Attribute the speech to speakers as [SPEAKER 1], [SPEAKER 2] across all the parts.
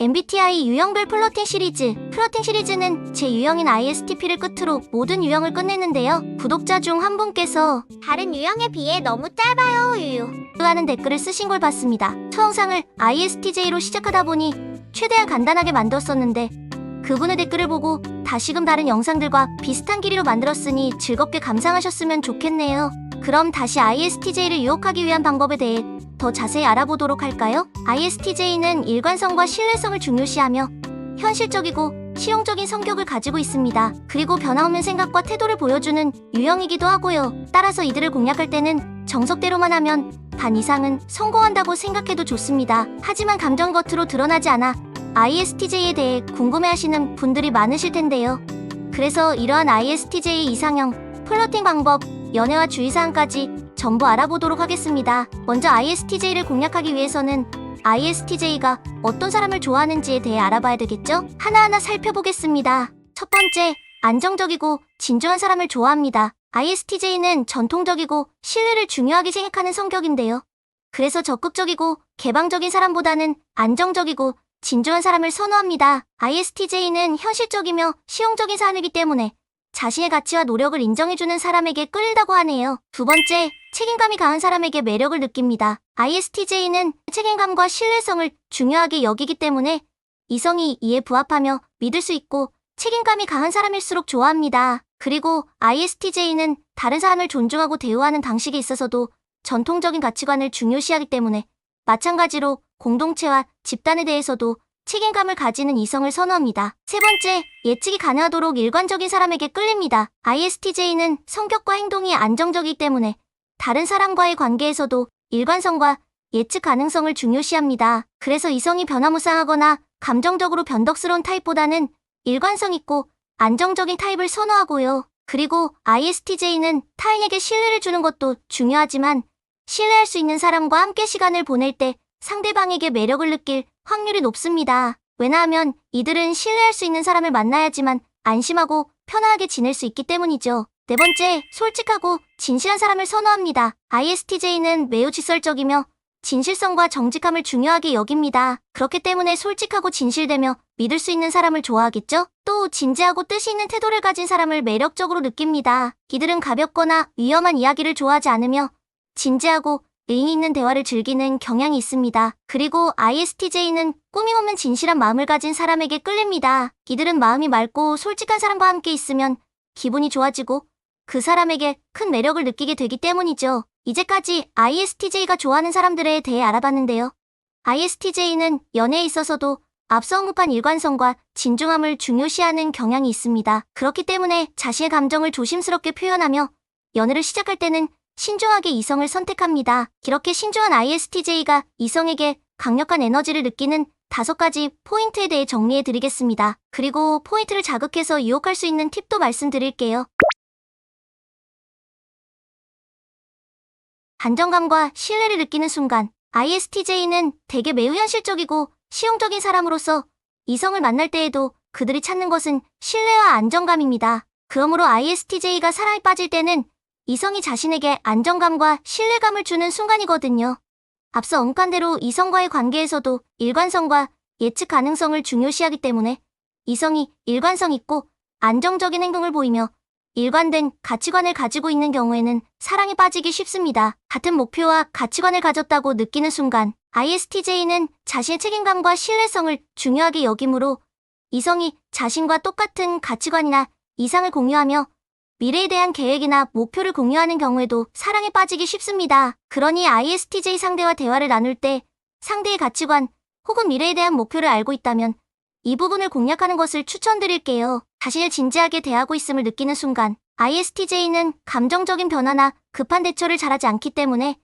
[SPEAKER 1] MBTI 유형별 플로팅 시리즈. 플로팅 시리즈는 제 유형인 ISTP를 끝으로 모든 유형을 끝냈는데요. 구독자 중 한 분께서 다른 유형에 비해 너무 짧아요, 유유. 하는 댓글을 쓰신 걸 봤습니다. 처음상을 ISTJ로 시작하다 보니 최대한 간단하게 만들었었는데 그분의 댓글을 보고 다시금 다른 영상들과 비슷한 길이로 만들었으니 즐겁게 감상하셨으면 좋겠네요. 그럼 다시 ISTJ를 유혹하기 위한 방법에 대해 더 자세히 알아보도록 할까요? ISTJ는 일관성과 신뢰성을 중요시하며 현실적이고 실용적인 성격을 가지고 있습니다. 그리고 변화없는 생각과 태도를 보여주는 유형이기도 하고요. 따라서 이들을 공략할 때는 정석대로만 하면 반 이상은 성공한다고 생각해도 좋습니다. 하지만 감정 겉으로 드러나지 않아 ISTJ에 대해 궁금해하시는 분들이 많으실 텐데요. 그래서 이러한 ISTJ 이상형, 플러팅 방법, 연애와 주의사항까지 전부 알아보도록 하겠습니다. 먼저 ISTJ를 공략하기 위해서는 ISTJ가 어떤 사람을 좋아하는지에 대해 알아봐야 되겠죠? 하나하나 살펴보겠습니다. 첫 번째, 안정적이고 진중한 사람을 좋아합니다. ISTJ는 전통적이고 신뢰를 중요하게 생각하는 성격인데요. 그래서 적극적이고 개방적인 사람보다는 안정적이고 진중한 사람을 선호합니다. ISTJ는 현실적이며 실용적인 사람이기 때문에 자신의 가치와 노력을 인정해주는 사람에게 끌린다고 하네요. 두 번째, 책임감이 강한 사람에게 매력을 느낍니다. ISTJ는 책임감과 신뢰성을 중요하게 여기기 때문에 이성이 이에 부합하며 믿을 수 있고 책임감이 강한 사람일수록 좋아합니다. 그리고 ISTJ는 다른 사람을 존중하고 대우하는 방식에 있어서도 전통적인 가치관을 중요시하기 때문에 마찬가지로 공동체와 집단에 대해서도 책임감을 가지는 이성을 선호합니다. 세 번째, 예측이 가능하도록 일관적인 사람에게 끌립니다. ISTJ는 성격과 행동이 안정적이기 때문에 다른 사람과의 관계에서도 일관성과 예측 가능성을 중요시합니다. 그래서 이성이 변화무쌍하거나 감정적으로 변덕스러운 타입보다는 일관성 있고 안정적인 타입을 선호하고요. 그리고 ISTJ는 타인에게 신뢰를 주는 것도 중요하지만 신뢰할 수 있는 사람과 함께 시간을 보낼 때 상대방에게 매력을 느낄 확률이 높습니다. 왜냐하면 이들은 신뢰할 수 있는 사람을 만나야지만 안심하고 편안하게 지낼 수 있기 때문이죠. 네 번째, 솔직하고 진실한 사람을 선호합니다. ISTJ는 매우 직설적이며 진실성과 정직함을 중요하게 여깁니다. 그렇기 때문에 솔직하고 진실되며 믿을 수 있는 사람을 좋아하겠죠? 또 진지하고 뜻이 있는 태도를 가진 사람을 매력적으로 느낍니다. 이들은 가볍거나 위험한 이야기를 좋아하지 않으며 진지하고 의미 있는 대화를 즐기는 경향이 있습니다. 그리고 ISTJ는 꾸밈없는 진실한 마음을 가진 사람에게 끌립니다. 이들은 마음이 맑고 솔직한 사람과 함께 있으면 기분이 좋아지고 그 사람에게 큰 매력을 느끼게 되기 때문이죠. 이제까지 ISTJ가 좋아하는 사람들에 대해 알아봤는데요. ISTJ는 연애에 있어서도 앞서 언급한 일관성과 진중함을 중요시하는 경향이 있습니다. 그렇기 때문에 자신의 감정을 조심스럽게 표현하며 연애를 시작할 때는 신중하게 이성을 선택합니다. 이렇게 신중한 ISTJ가 이성에게 강력한 에너지를 느끼는 다섯 가지 포인트에 대해 정리해 드리겠습니다. 그리고 포인트를 자극해서 유혹할 수 있는 팁도 말씀드릴게요. 안정감과 신뢰를 느끼는 순간 ISTJ는 대개 매우 현실적이고 실용적인 사람으로서 이성을 만날 때에도 그들이 찾는 것은 신뢰와 안정감입니다. 그러므로 ISTJ가 사랑에 빠질 때는 이성이 자신에게 안정감과 신뢰감을 주는 순간이거든요. 앞서 언급한 대로 이성과의 관계에서도 일관성과 예측 가능성을 중요시하기 때문에 이성이 일관성 있고 안정적인 행동을 보이며 일관된 가치관을 가지고 있는 경우에는 사랑에 빠지기 쉽습니다. 같은 목표와 가치관을 가졌다고 느끼는 순간 ISTJ는 자신의 책임감과 신뢰성을 중요하게 여기므로 이성이 자신과 똑같은 가치관이나 이상을 공유하며 미래에 대한 계획이나 목표를 공유하는 경우에도 사랑에 빠지기 쉽습니다. 그러니 ISTJ 상대와 대화를 나눌 때 상대의 가치관 혹은 미래에 대한 목표를 알고 있다면 이 부분을 공략하는 것을 추천드릴게요. 자신을 진지하게 대하고 있음을 느끼는 순간 ISTJ는 감정적인 변화나 급한 대처를 잘하지 않기 때문에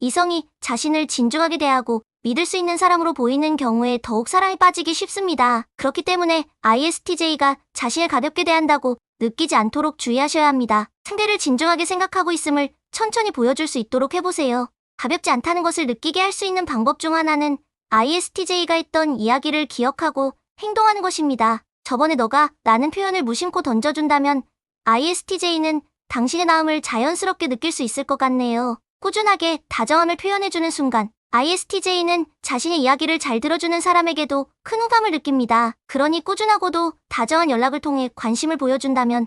[SPEAKER 1] 이성이 자신을 진중하게 대하고 믿을 수 있는 사람으로 보이는 경우에 더욱 사랑에 빠지기 쉽습니다. 그렇기 때문에 ISTJ가 자신을 가볍게 대한다고 느끼지 않도록 주의하셔야 합니다. 상대를 진중하게 생각하고 있음을 천천히 보여줄 수 있도록 해보세요. 가볍지 않다는 것을 느끼게 할 수 있는 방법 중 하나는 ISTJ가 했던 이야기를 기억하고 행동하는 것입니다. 저번에 너가 라는 표현을 무심코 던져준다면 ISTJ는 당신의 마음을 자연스럽게 느낄 수 있을 것 같네요. 꾸준하게 다정함을 표현해주는 순간 ISTJ는 자신의 이야기를 잘 들어주는 사람에게도 큰 호감을 느낍니다. 그러니 꾸준하고도 다정한 연락을 통해 관심을 보여준다면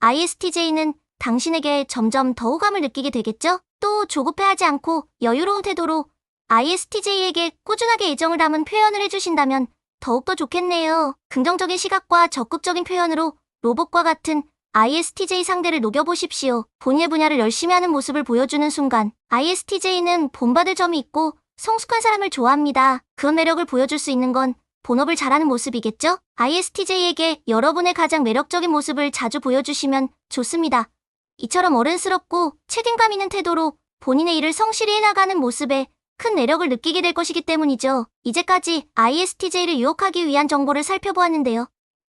[SPEAKER 1] ISTJ는 당신에게 점점 더 호감을 느끼게 되겠죠? 또 조급해하지 않고 여유로운 태도로 ISTJ에게 꾸준하게 애정을 담은 표현을 해주신다면 더욱더 좋겠네요. 긍정적인 시각과 적극적인 표현으로 로봇과 같은 ISTJ 상대를 녹여보십시오. 본인의 분야를 열심히 하는 모습을 보여주는 순간 ISTJ는 본받을 점이 있고 성숙한 사람을 좋아합니다. 그런 매력을 보여줄 수 있는 건 본업을 잘하는 모습이겠죠? ISTJ에게 여러분의 가장 매력적인 모습을 자주 보여주시면 좋습니다. 이처럼 어른스럽고 책임감 있는 태도로 본인의 일을 성실히 해나가는 모습에 큰 매력을 느끼게 될 것이기 때문이죠. 이제까지 ISTJ를 유혹하기 위한 정보를 살펴보았는데요.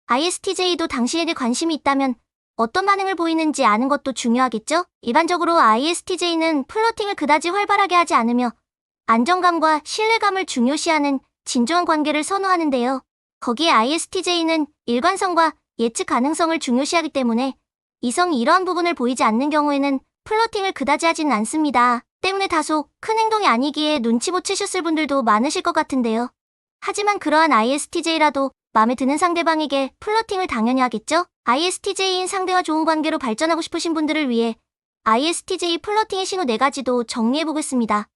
[SPEAKER 1] ISTJ도 당신에게 관심이 있다면 어떤 반응을 보이는지 아는 것도 중요하겠죠? 일반적으로 ISTJ는 플로팅을 그다지 활발하게 하지 않으며 안정감과 신뢰감을 중요시하는 진중한 관계를 선호하는데요. 거기에 ISTJ는 일관성과 예측 가능성을 중요시하기 때문에 이성이 이러한 부분을 보이지 않는 경우에는 플로팅을 그다지 하지는 않습니다. 때문에 다소 큰 행동이 아니기에 눈치 못 채셨을 분들도 많으실 것 같은데요. 하지만 그러한 ISTJ라도 마음에 드는 상대방에게 플러팅을 당연히 하겠죠? ISTJ인 상대와 좋은 관계로 발전하고 싶으신 분들을 위해 ISTJ 플러팅의 신호 4가지도 정리해보겠습니다.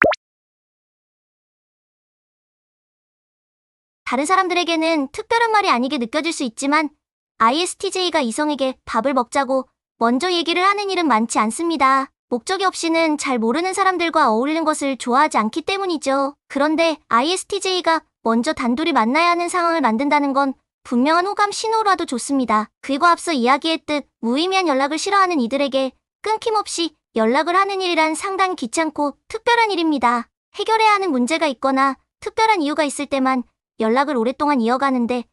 [SPEAKER 1] 다른 사람들에게는 특별한 말이 아니게 느껴질 수 있지만 ISTJ가 이성에게 밥을 먹자고 먼저 얘기를 하는 일은 많지 않습니다. 목적이 없이는 잘 모르는 사람들과 어울리는 것을 좋아하지 않기 때문이죠. 그런데 ISTJ가 먼저 단둘이 만나야 하는 상황을 만든다는 건 분명한 호감 신호라도 좋습니다. 그리고 앞서 이야기했듯 무의미한 연락을 싫어하는 이들에게 끊김없이 연락을 하는 일이란 상당히 귀찮고 특별한 일입니다. 해결해야 하는 문제가 있거나 특별한 이유가 있을 때만 연락을 오랫동안 이어가는데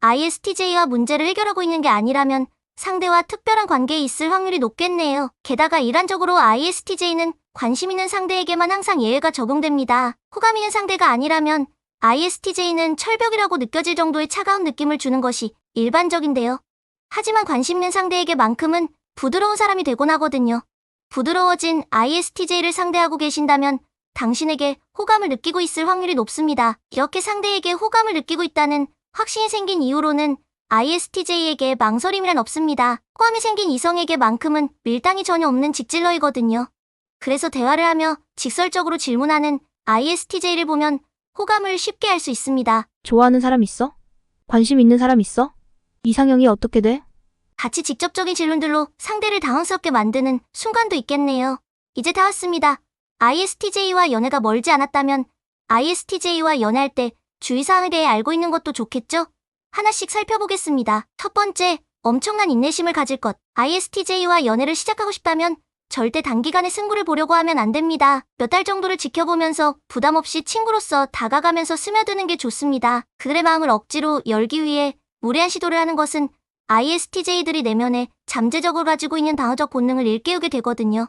[SPEAKER 1] ISTJ와 문제를 해결하고 있는 게 아니라면 상대와 특별한 관계에 있을 확률이 높겠네요. 게다가 일반적으로 ISTJ는 관심 있는 상대에게만 항상 예외가 적용됩니다. 호감 있는 상대가 아니라면 ISTJ는 철벽이라고 느껴질 정도의 차가운 느낌을 주는 것이 일반적인데요. 하지만 관심 있는 상대에게만큼은 부드러운 사람이 되곤 하거든요. 부드러워진 ISTJ를 상대하고 계신다면 당신에게 호감을 느끼고 있을 확률이 높습니다. 이렇게 상대에게 호감을 느끼고 있다는 확신이 생긴 이후로는 ISTJ에게 망설임이란 없습니다. 호감이 생긴 이성에게만큼은 밀당이 전혀 없는 직질러이거든요. 그래서 대화를 하며 직설적으로 질문하는 ISTJ를 보면 호감을 쉽게 할 수 있습니다.
[SPEAKER 2] 좋아하는 사람 있어? 관심 있는 사람 있어? 이상형이 어떻게 돼?
[SPEAKER 1] 같이 직접적인 질문들로 상대를 당황스럽게 만드는 순간도 있겠네요. 이제 다 왔습니다. ISTJ와 연애가 멀지 않았다면 ISTJ와 연애할 때 주의사항에 대해 알고 있는 것도 좋겠죠? 하나씩 살펴보겠습니다. 첫 번째, 엄청난 인내심을 가질 것. ISTJ와 연애를 시작하고 싶다면 절대 단기간에 승부를 보려고 하면 안 됩니다. 몇 달 정도를 지켜보면서 부담 없이 친구로서 다가가면서 스며드는 게 좋습니다. 그들의 마음을 억지로 열기 위해 무리한 시도를 하는 것은 ISTJ들이 내면에 잠재적으로 가지고 있는 방어적 본능을 일깨우게 되거든요.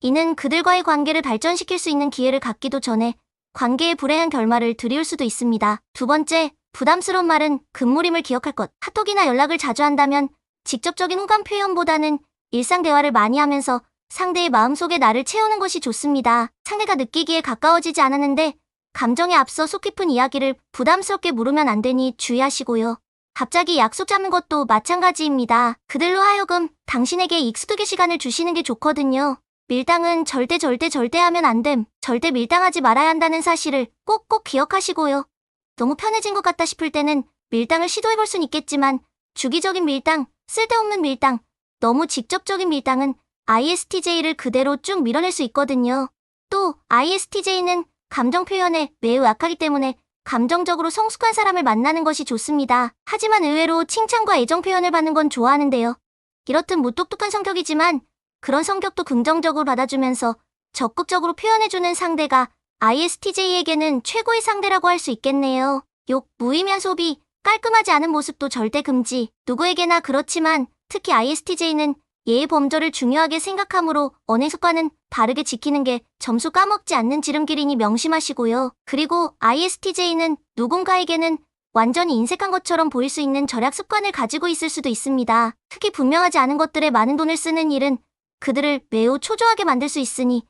[SPEAKER 1] 이는 그들과의 관계를 발전시킬 수 있는 기회를 갖기도 전에 관계의 불행한 결말을 드리울 수도 있습니다. 두 번째, 부담스러운 말은 금물임을 기억할 것. 카톡이나 연락을 자주 한다면 직접적인 호감 표현보다는 일상 대화를 많이 하면서 상대의 마음속에 나를 채우는 것이 좋습니다. 상대가 느끼기에 가까워지지 않았는데 감정에 앞서 속 깊은 이야기를 부담스럽게 물으면 안 되니 주의하시고요. 갑자기 약속 잡는 것도 마찬가지입니다. 그들로 하여금 당신에게 익숙하게 시간을 주시는 게 좋거든요. 밀당은 절대 절대 절대 하면 안 됨. 절대 밀당하지 말아야 한다는 사실을 꼭꼭 기억하시고요. 너무 편해진 것 같다 싶을 때는 밀당을 시도해 볼 순 있겠지만 주기적인 밀당, 쓸데없는 밀당, 너무 직접적인 밀당은 ISTJ를 그대로 쭉 밀어낼 수 있거든요. 또 ISTJ는 감정 표현에 매우 약하기 때문에 감정적으로 성숙한 사람을 만나는 것이 좋습니다. 하지만 의외로 칭찬과 애정 표현을 받는 건 좋아하는데요. 이렇듯 무뚝뚝한 성격이지만 그런 성격도 긍정적으로 받아주면서 적극적으로 표현해주는 상대가 ISTJ에게는 최고의 상대라고 할 수 있겠네요. 욕, 무의미한 소비, 깔끔하지 않은 모습도 절대 금지. 누구에게나 그렇지만 특히 ISTJ는 예의 범절을 중요하게 생각하므로 언행 습관은 바르게 지키는 게 점수 까먹지 않는 지름길이니 명심하시고요. 그리고 ISTJ는 누군가에게는 완전히 인색한 것처럼 보일 수 있는 절약 습관을 가지고 있을 수도 있습니다. 특히 분명하지 않은 것들에 많은 돈을 쓰는 일은 그들을 매우 초조하게 만들 수 있으니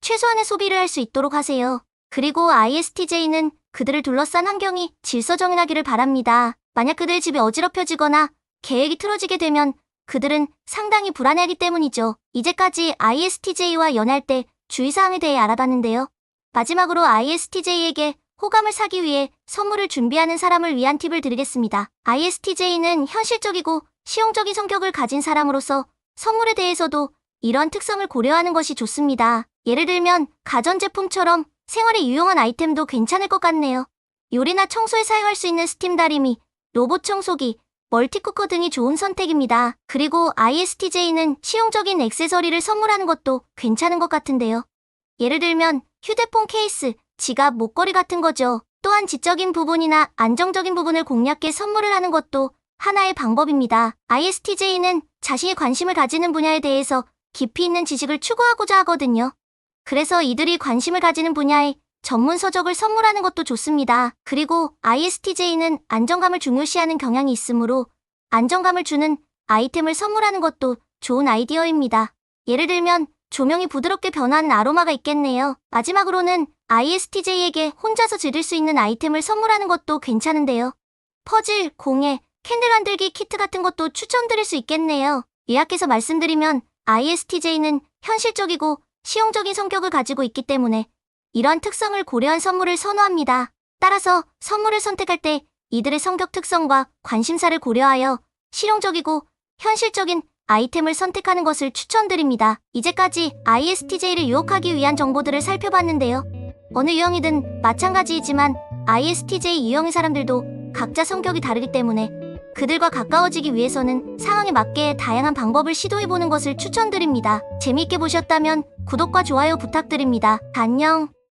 [SPEAKER 1] 최소한의 소비를 할 수 있도록 하세요. 그리고 ISTJ는 그들을 둘러싼 환경이 질서정연하기를 바랍니다. 만약 그들의 집이 어지럽혀지거나 계획이 틀어지게 되면 그들은 상당히 불안해하기 때문이죠. 이제까지 ISTJ와 연애할 때 주의사항에 대해 알아봤는데요. 마지막으로 ISTJ에게 호감을 사기 위해 선물을 준비하는 사람을 위한 팁을 드리겠습니다. ISTJ는 현실적이고 실용적인 성격을 가진 사람으로서 선물에 대해서도 이런 특성을 고려하는 것이 좋습니다. 예를 들면 가전제품처럼 생활에 유용한 아이템도 괜찮을 것 같네요. 요리나 청소에 사용할 수 있는 스팀 다리미, 로봇 청소기, 멀티쿠커 등이 좋은 선택입니다. 그리고 ISTJ는 실용적인 액세서리를 선물하는 것도 괜찮은 것 같은데요. 예를 들면 휴대폰 케이스, 지갑, 목걸이 같은 거죠. 또한 지적인 부분이나 안정적인 부분을 공략해 선물을 하는 것도 하나의 방법입니다. ISTJ는 자신이 관심을 가지는 분야에 대해서 깊이 있는 지식을 추구하고자 하거든요. 그래서 이들이 관심을 가지는 분야에 전문 서적을 선물하는 것도 좋습니다. 그리고 ISTJ는 안정감을 중요시하는 경향이 있으므로 안정감을 주는 아이템을 선물하는 것도 좋은 아이디어입니다. 예를 들면 조명이 부드럽게 변하는 아로마가 있겠네요. 마지막으로는 ISTJ에게 혼자서 즐길 수 있는 아이템을 선물하는 것도 괜찮은데요. 퍼즐, 공예, 캔들 만들기 키트 같은 것도 추천드릴 수 있겠네요. 요약해서 말씀드리면 ISTJ는 현실적이고 실용적인 성격을 가지고 있기 때문에 이러한 특성을 고려한 선물을 선호합니다. 따라서 선물을 선택할 때 이들의 성격 특성과 관심사를 고려하여 실용적이고 현실적인 아이템을 선택하는 것을 추천드립니다. 이제까지 ISTJ를 유혹하기 위한 정보들을 살펴봤는데요. 어느 유형이든 마찬가지이지만 ISTJ 유형의 사람들도 각자 성격이 다르기 때문에 그들과 가까워지기 위해서는 상황에 맞게 다양한 방법을 시도해보는 것을 추천드립니다. 재미있게 보셨다면 구독과 좋아요 부탁드립니다. 안녕.